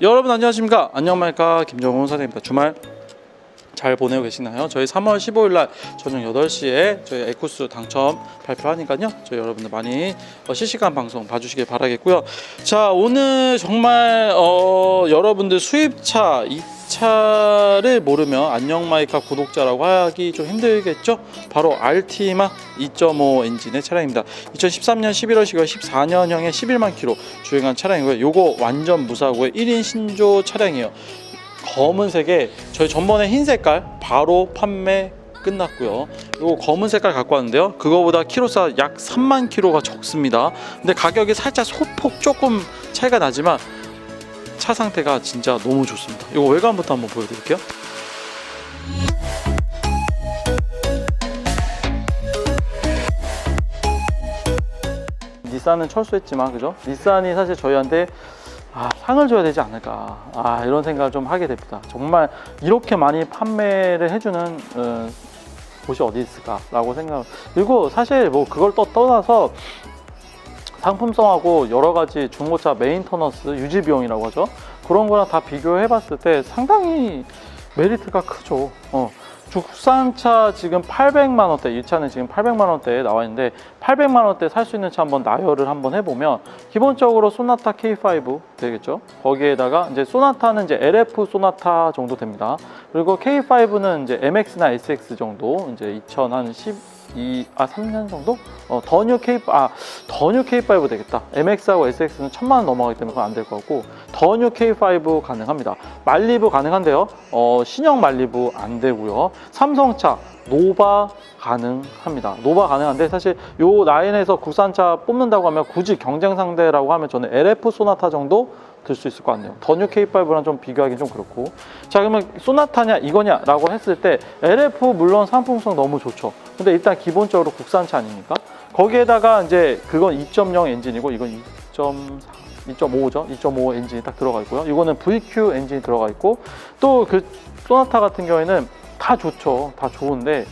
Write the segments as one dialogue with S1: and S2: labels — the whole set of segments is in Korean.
S1: 여러분 안녕하십니까 안녕말까 김정훈 사장입니다 주말 잘 보내고 계시나요? 저희 3월 15일 날 저녁 8시에 저희 에쿠스 당첨 발표하니까요. 저희 여러분들 많이 어, 실시간 방송 봐주시길 바라겠고요. 자 오늘 정말 어, 여러분들 수입차 이 차를 모르면 안녕마이카 구독자라고 하기 좀 힘들겠죠? 바로 알티마 2.5 엔진의 차량입니다. 2013년 11월시가 14년형의 11만 킬로 주행한 차량이고요. 요거 완전 무사고의 1인 신조 차량이에요. 검은색에 저희 전번에 흰 색깔 바로 판매 끝났고요. 이거 검은 색깔 갖고 왔는데요. 그거보다 키로수 약 3만 킬로가 적습니다. 근데 가격이 살짝 소폭 조금 차이가 나지만 차 상태가 진짜 너무 좋습니다. 이거 외관부터 한번 보여드릴게요. 닛산은 철수했지만 그죠? 닛산이 사실 저희한테 아, 상을 줘야 되지 않을까 아, 이런 생각을 좀 하게 됩니다. 정말 이렇게 많이 판매를 해주는 어, 곳이 어디 있을까라고 생각. 그리고 사실 뭐 그걸 또 떠나서 상품성하고 여러 가지 중고차 메인터너스 유지 비용이라고 하죠. 그런 거랑 다 비교해 봤을 때 상당히 메리트가 크죠. 어. 국산차 지금 800만 원대, 이 차는 지금 800만 원대에 나와 있는데 800만 원대 살 수 있는 차 한번 나열을 한번 해보면 기본적으로 소나타 K5 되겠죠. 거기에다가 이제 소나타는 이제 LF 소나타 정도 됩니다. 그리고 K5는 이제 MX나 SX 정도 이제 2012, 아 3년 정도? 어, 더 뉴 K, 아 더 뉴 K5 되겠다. MX하고 SX는 천만 원 넘어가기 때문에 그건 안될것 같고 더 뉴 K5 가능합니다. 말리부 가능한데요. 어, 신형 말리부 안 되고요. 삼성차 노바 가능합니다. 노바 가능한데 사실 요 라인에서 국산차 뽑는다고 하면 굳이 경쟁 상대라고 하면 저는 LF 소나타 정도 들 수 있을 것 같네요. 더뉴 K5랑 좀 비교하기 좀 그렇고. 자 그러면 소나타냐 이거냐라고 했을 때 LF 물론 상품성 너무 좋죠. 근데 일단 기본적으로 국산차 아닙니까? 거기에다가 이제 그건 2.0 엔진이고 이건 2.4 2.5죠. 2.5 엔진이 딱 들어가 있고요. 이거는 VQ 엔진이 들어가 있고 또 그 소나타 같은 경우에는 다 좋죠. 다 좋은데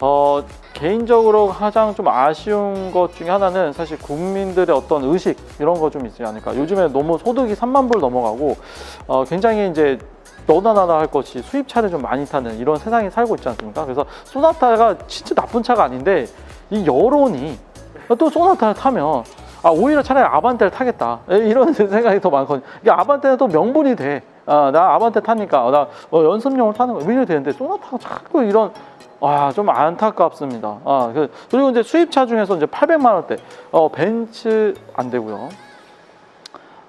S1: 어, 개인적으로 가장 좀 아쉬운 것 중에 하나는 사실 국민들의 어떤 의식 이런 거 좀 있지 않을까. 요즘에 너무 소득이 3만 불 넘어가고 어, 굉장히 이제 너나 나나 할 것이 수입차를 좀 많이 타는 이런 세상에 살고 있지 않습니까? 그래서 소나타가 진짜 나쁜 차가 아닌데 이 여론이 또 소나타를 타면 아 오히려 차라리 아반떼를 타겠다 에, 이런 생각이 더 많거든요. 이게 아반떼는 또 명분이 돼. 아, 나 아반떼 타니까 어, 나 어, 연습용으로 타는 거 오히려 되는데 소나타가 자꾸 이런 아, 좀 안타깝습니다. 아, 그, 그리고 이제 수입차 중에서 이제 800만 원대, 어, 벤츠 안 되고요.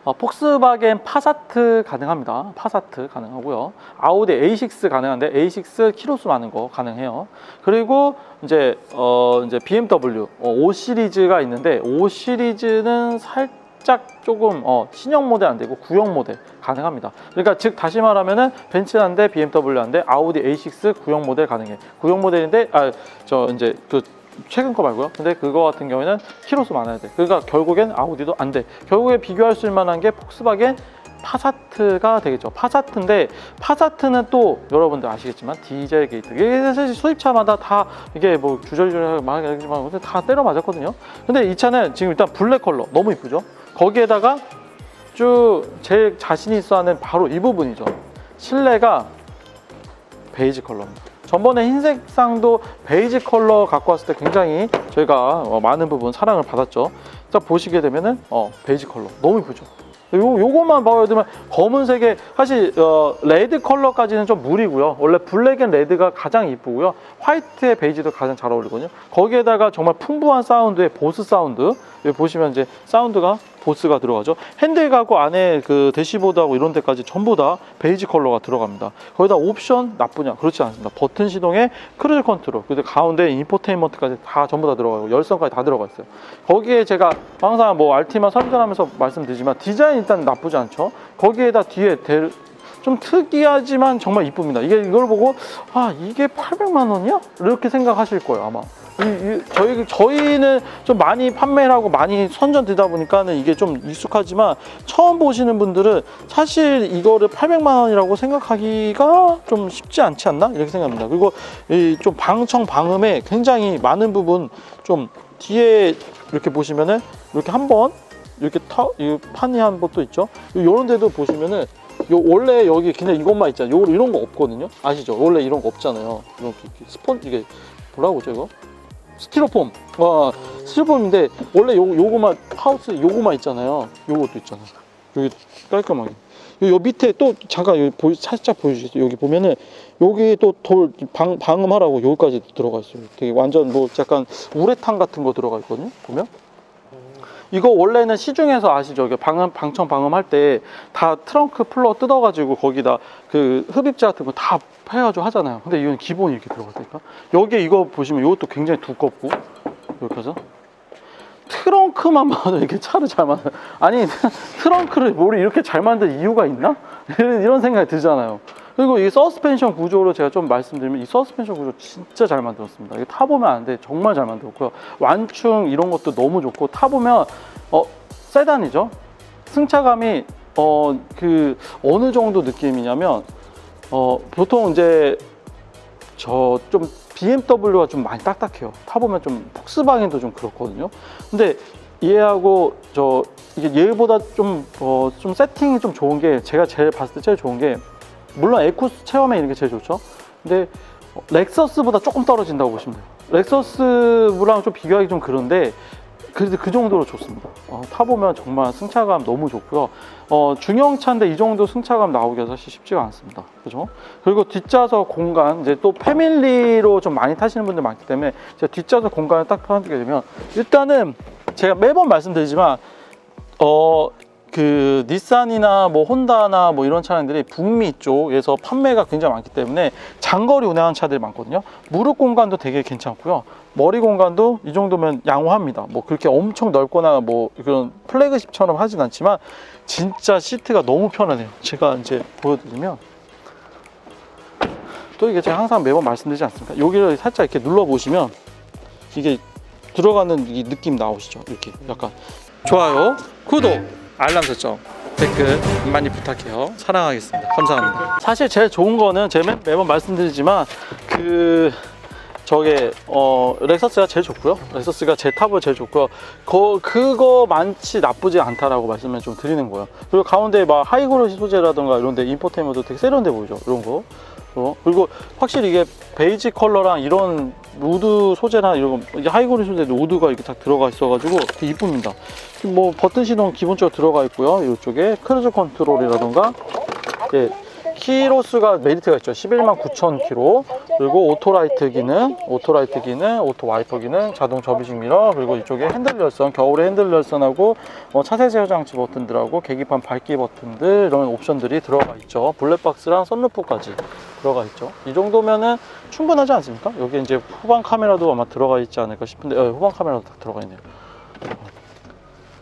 S1: 어, 폭스바겐 파사트 가능합니다. 파사트 가능하고요. 아우디 A6 가능한데 A6 키로수 많은 거 가능해요. 그리고 이제 어 이제 BMW 어, 5 시리즈가 있는데 5 시리즈는 살짝 조금 어 신형 모델 안 되고 구형 모델 가능합니다. 그러니까 즉 다시 말하면은 벤츠 한대 BMW 한대 아우디 A6 구형 모델 가능해. 구형 모델인데 아 저 이제 그 최근 거 말고요. 근데 그거 같은 경우에는 키로수 많아야 돼. 그러니까 결국엔 아우디도 안 돼. 결국에 비교할 수 있을 만한 게 폭스바겐 파사트가 되겠죠. 파사트인데 파사트는 또 여러분들 아시겠지만 디젤 게이트. 이게 사실 수입차마다 다 이게 뭐 주저리주저 말하겠지만 근데 다 때려 맞았거든요. 근데 이 차는 지금 일단 블랙 컬러 너무 이쁘죠. 거기에다가 쭉 제일 자신 있어 하는 바로 이 부분이죠. 실내가 베이지 컬러입니다. 전번에 흰색 상도 베이지 컬러 갖고 왔을 때 굉장히 저희가 어, 많은 부분 사랑을 받았죠. 딱 보시게 되면은 어, 베이지 컬러 너무 이쁘죠. 요, 요것만 봐야 되면 검은색에 사실 어, 레드 컬러까지는 좀 무리고요. 원래 블랙 앤 레드가 가장 이쁘고요. 화이트에 베이지도 가장 잘 어울리거든요. 거기에다가 정말 풍부한 사운드의 보스 사운드. 여기 보시면 이제 사운드가 보스가 들어가죠. 핸들하고 안에 그 대시보드하고 이런 데까지 전부 다 베이지 컬러가 들어갑니다. 거기다 옵션 나쁘냐? 그렇지 않습니다. 버튼 시동에 크루즈 컨트롤, 그리고 가운데 인포테인먼트까지 다 전부 다 들어가고 열선까지 다 들어가 있어요. 거기에 제가 항상 뭐 알티마 설전하면서 말씀드리지만 디자인 일단 나쁘지 않죠. 거기에다 뒤에 델, 좀 특이하지만 정말 이쁩니다. 이게 이걸 보고 아 이게 800만 원이야? 이렇게 생각하실 거예요 아마. 저희 저희는 좀 많이 판매를 하고 많이 선전 되다 보니까는 이게 좀 익숙하지만 처음 보시는 분들은 사실 이거를 800만 원이라고 생각하기가 좀 쉽지 않지 않나 이렇게 생각합니다. 그리고 이 좀 방청 방음에 굉장히 많은 부분 좀 뒤에 이렇게 보시면은 이렇게 한번 이렇게 터, 이 판이 한 것도 있죠. 이런 데도 보시면은 요 원래 여기 그냥 이것만 있잖아요. 요 이런 거 없거든요. 아시죠? 원래 이런 거 없잖아요. 이렇게 스폰 이게 뭐라고 하죠 이거? 스티로폼. 와 스티로폼인데 원래 요 요거만 하우스 요거만 있잖아요. 요것도 있잖아요. 여기 깔끔하게. 요, 요 밑에 또 잠깐 여기 보여, 살짝 보여주세요. 여기 보면은 여기 또 돌 방음하라고 여기까지 들어가 있어요. 되게 완전 뭐 약간 우레탄 같은 거 들어가 있거든요. 보면. 이거 원래는 시중에서 아시죠? 방음, 방청 방음할 때 다 트렁크 플러 뜯어가지고 거기다 그 흡입제 같은 거 다 해가지고 하잖아요. 근데 이건 기본이 이렇게 들어가니까 여기에 이거 보시면 이것도 굉장히 두껍고 여기까지 트렁크만 봐도 이렇게 차를 잘 만들 아니 트렁크를 뭘 이렇게 잘 만들 이유가 있나? 이런 생각이 들잖아요. 그리고 이 서스펜션 구조로 제가 좀 말씀드리면 이 서스펜션 구조 진짜 잘 만들었습니다. 이게 타보면 아는데 정말 잘 만들었고요. 완충 이런 것도 너무 좋고 타보면 어 세단이죠. 승차감이 어 그 어느 정도 느낌이냐면 어 보통 이제 저 좀 BMW가 좀 많이 딱딱해요. 타보면 좀 폭스바겐도 좀 그렇거든요. 근데 얘하고 저 이게 얘보다 좀, 어, 좀 세팅이 좀 좋은 게 제가 제일 봤을 때 제일 좋은 게 물론 에쿠스 체험에 있는 게 제일 좋죠. 근데 어, 렉서스보다 조금 떨어진다고 보시면 돼요. 렉서스랑 좀 비교하기 좀 그런데 그래도 그 정도로 좋습니다. 어, 타보면 정말 승차감 너무 좋고요. 어, 중형차인데 이 정도 승차감 나오기가 사실 쉽지가 않습니다. 그죠? 그리고 뒷좌석 공간, 이제 또 패밀리로 좀 많이 타시는 분들 많기 때문에 제가 뒷좌석 공간을 딱 표현하게 되면 일단은 제가 매번 말씀드리지만 어, 그 닛산이나 뭐 혼다나 뭐 이런 차량들이 북미 쪽에서 판매가 굉장히 많기 때문에 장거리 운행하는 차들이 많거든요. 무릎 공간도 되게 괜찮고요. 머리 공간도 이 정도면 양호합니다. 뭐 그렇게 엄청 넓거나 뭐 그런 플래그십처럼 하진 않지만 진짜 시트가 너무 편하네요. 제가 이제 보여드리면 또 이게 제가 항상 매번 말씀드리지 않습니까? 여기를 살짝 이렇게 눌러 보시면 이게 들어가는 이 느낌 나오시죠? 이렇게 약간 좋아요, 구독, 알람 설정, 댓글 많이 부탁해요. 사랑하겠습니다. 감사합니다. 사실 제일 좋은 거는 제가 매- 매번 말씀드리지만 그 저게 어 렉서스가 제일 좋고요. 렉서스가 제 탑을 제일 좋고요. 거, 그거 많지 나쁘지 않다라고 말씀을 좀 드리는 거예요. 그리고 가운데 막 하이그로시 소재라든가 이런데 인포테인먼트 되게 세련돼 보이죠. 이런 거. 어, 그리고 확실히 이게 베이지 컬러랑 이런 우드 소재나 이런 거, 이게 하이그로시 소재도 우드가 이렇게 딱 들어가 있어가지고 되게 이쁩니다. 뭐 버튼 시동 기본적으로 들어가 있고요. 이쪽에 크루즈 컨트롤이라든가 예, 키로 수가 메리트가 있죠. 11만 9천 킬로. 그리고 오토라이트 기능, 오토라이트 기능, 오토 와이퍼 기능, 자동 접이식 미러, 그리고 이쪽에 핸들 열선, 겨울에 핸들 열선하고 어, 차세 제어 장치 버튼들하고 계기판 밝기 버튼들 이런 옵션들이 들어가 있죠. 블랙박스랑 선루프까지 들어가 있죠. 이 정도면은 충분하지 않습니까? 여기 이제 후방 카메라도 아마 들어가 있지 않을까 싶은데 어, 후방 카메라도 다 들어가 있네요.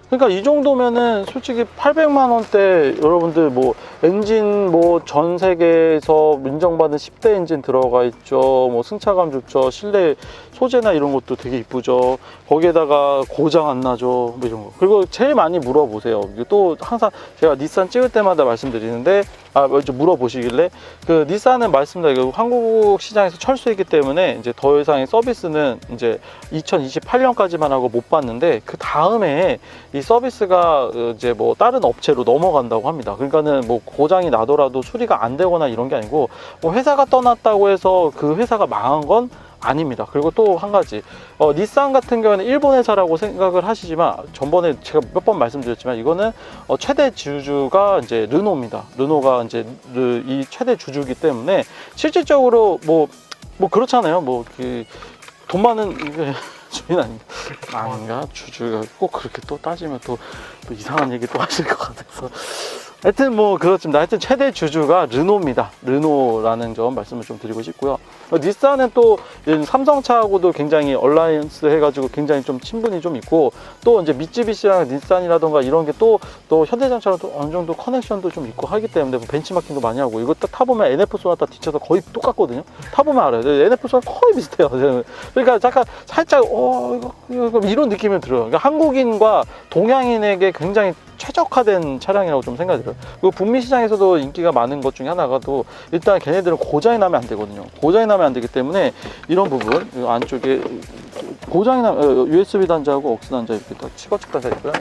S1: 그러니까 이 정도면은 솔직히 800만 원대 여러분들 뭐 엔진 뭐 전 세계에서 인정받은 10대 엔진 들어가 있죠. 뭐 승차감 좋죠. 실내 소재나 이런 것도 되게 이쁘죠. 거기에다가 고장 안 나죠. 뭐 이런 거. 그리고 제일 많이 물어보세요. 또 항상 제가 닛산 찍을 때마다 말씀드리는데 아 먼저 물어보시길래 그 닛산은 말씀드리고 한국 시장에서 철수했기 때문에 이제 더 이상의 서비스는 이제 2028년까지만 하고 못 받는데 그 다음에 이 서비스가 어, 이제 뭐 다른 업체로 넘어간다고 합니다. 그러니까는 뭐 고장이 나더라도 수리가 안 되거나 이런 게 아니고 뭐 회사가 떠났다고 해서 그 회사가 망한 건 아닙니다. 그리고 또 한 가지, 어, 닛산 같은 경우에는 일본 회사라고 생각을 하시지만 전번에 제가 몇 번 말씀드렸지만 이거는 어, 최대 주주가 이제 르노입니다. 르노가 이제 르- 이 최대 주주기 때문에 실질적으로 뭐뭐 그렇잖아요. 뭐 그 돈 많은 주인 아닌가? 아닌가? 주주가 꼭 그렇게 또 따지면 또, 또 이상한 얘기 또 하실 것 같아서. 하여튼 뭐 그렇습니다. 하여튼 최대 주주가 르노입니다. 르노라는 점 말씀을 좀 드리고 싶고요. 어, 닛산은 또 삼성차하고도 굉장히 얼라이언스 해가지고 굉장히 좀 친분이 좀 있고 또 이제 미쯔비시랑 닛산이라던가 이런 게 또 또 현대자동차랑 또 어느 정도 커넥션도 좀 있고 하기 때문에 뭐 벤치마킹도 많이 하고 이거 딱 타보면 NF 소나타 뒤쳐서 거의 똑같거든요. 타보면 알아요. NF 소나타 거의 비슷해요. 저는. 그러니까 잠깐 살짝 어 이거, 이거 이런 느낌이 들어요. 그러니까 한국인과 동양인에게 굉장히 최적화된 차량이라고 좀 생각이 들어요. 그리고 북미 시장에서도 인기가 많은 것 중에 하나가 또 일단 걔네들은 고장이 나면 안 되거든요. 고장이 나면 안 되기 때문에 이런 부분 이 안쪽에 고장이 나면 USB 단자하고 억스 단자 이렇게 딱 치거측 단자 있고요.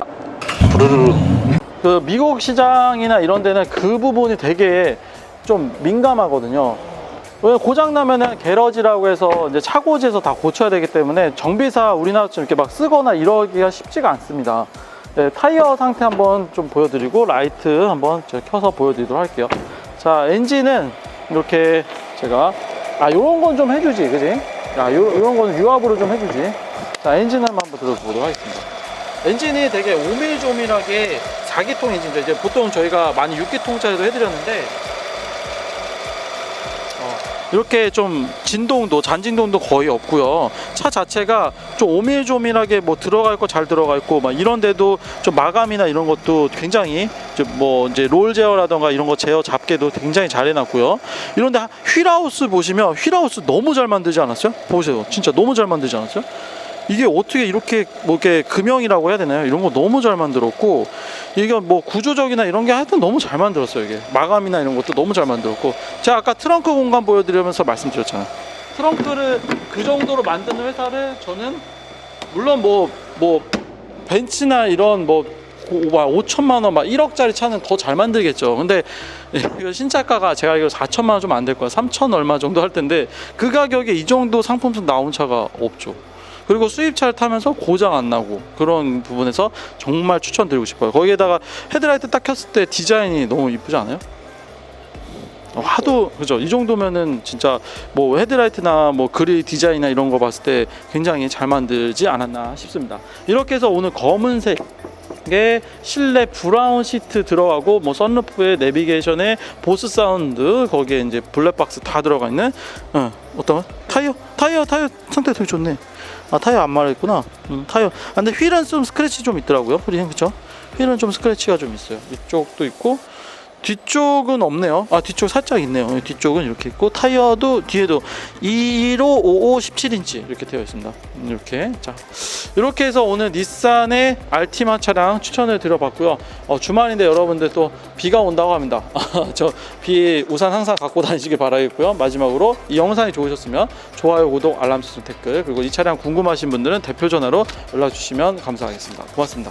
S1: 그 미국 시장이나 이런 데는 그 부분이 되게 좀 민감하거든요. 왜 고장 나면은 게러지라고 해서 이제 차고지에서 다 고쳐야 되기 때문에 정비사 우리나라처럼 이렇게 막 쓰거나 이러기가 쉽지가 않습니다. 네, 타이어 상태 한번 좀 보여드리고 라이트 한번 제가 켜서 보여드리도록 할게요. 자 엔진은 이렇게 제가 아 요런 건 좀 해주지 그지? 야 요, 요런 거는 유압으로 좀 해주지. 자 엔진 한번 들어보도록 하겠습니다. 엔진이 되게 오밀조밀하게 4기통 엔진이죠. 이제 보통 저희가 많이 6기통짜리도 해드렸는데 어, 이렇게 좀 진동도 잔진동도 거의 없고요. 차 자체가 좀 오밀조밀하게 뭐 들어갈 거 잘 들어가 있고 막 이런데도 좀 마감이나 이런 것도 굉장히 뭐 이제 롤 제어라던가 이런 거 제어 잡게도 굉장히 잘 해놨고요. 이런데 휠하우스 보시면 휠하우스 너무 잘 만들지 않았어요? 보세요, 진짜 너무 잘 만들지 않았어요? 이게 어떻게 이렇게 뭐 이렇게 금형이라고 해야 되나요? 이런 거 너무 잘 만들었고 이게 뭐 구조적이나 이런 게 하여튼 너무 잘 만들었어요 이게 마감이나 이런 것도 너무 잘 만들었고 제가 아까 트렁크 공간 보여드리면서 말씀드렸잖아요 트렁크를 그 정도로 만드는 회사를 저는 물론 뭐뭐 벤츠나 이런 뭐 5천만 원, 막 1억짜리 차는 더 잘 만들겠죠. 근데 이거 신차가가 제가 이거 4천만 원 좀 안 될 거야. 3천 얼마 정도 할 텐데 그 가격에 이 정도 상품성 나온 차가 없죠. 그리고 수입차를 타면서 고장 안 나고 그런 부분에서 정말 추천드리고 싶어요. 거기에다가 헤드라이트 딱 켰을 때 디자인이 너무 이쁘지 않아요? 어, 하도 그죠 이 정도면은 진짜 뭐 헤드라이트나 뭐 그릴 디자인이나 이런 거 봤을 때 굉장히 잘 만들지 않았나 싶습니다. 이렇게 해서 오늘 검은색 에 실내 브라운 시트 들어가고 뭐 썬루프에 내비게이션에 보스 사운드 거기에 이제 블랙박스 다 들어가 있는 어, 어떤 거? 타이어 타이어 타이어 상태 되게 좋네. 아 타이어 안 말했구나. 음, 타이어. 아, 근데 휠은 좀 스크래치 좀 있더라고요. 휠은 그렇죠? 휠은 좀 스크래치가 좀 있어요. 이쪽도 있고 뒤쪽은 없네요. 아 뒤쪽 살짝 있네요. 뒤쪽은 이렇게 있고 타이어도 뒤에도 215, 55, 17인치 이렇게 되어 있습니다. 이렇게 자 이렇게 해서 오늘 닛산의 알티마 차량 추천을 드려봤고요. 어, 주말인데 여러분들 또 비가 온다고 합니다. 저비 우산 항상 갖고 다니시길 바라겠고요. 마지막으로 이 영상이 좋으셨으면 좋아요, 구독, 알람 설정, 댓글 그리고 이 차량 궁금하신 분들은 대표 전화로 연락 주시면 감사하겠습니다. 고맙습니다.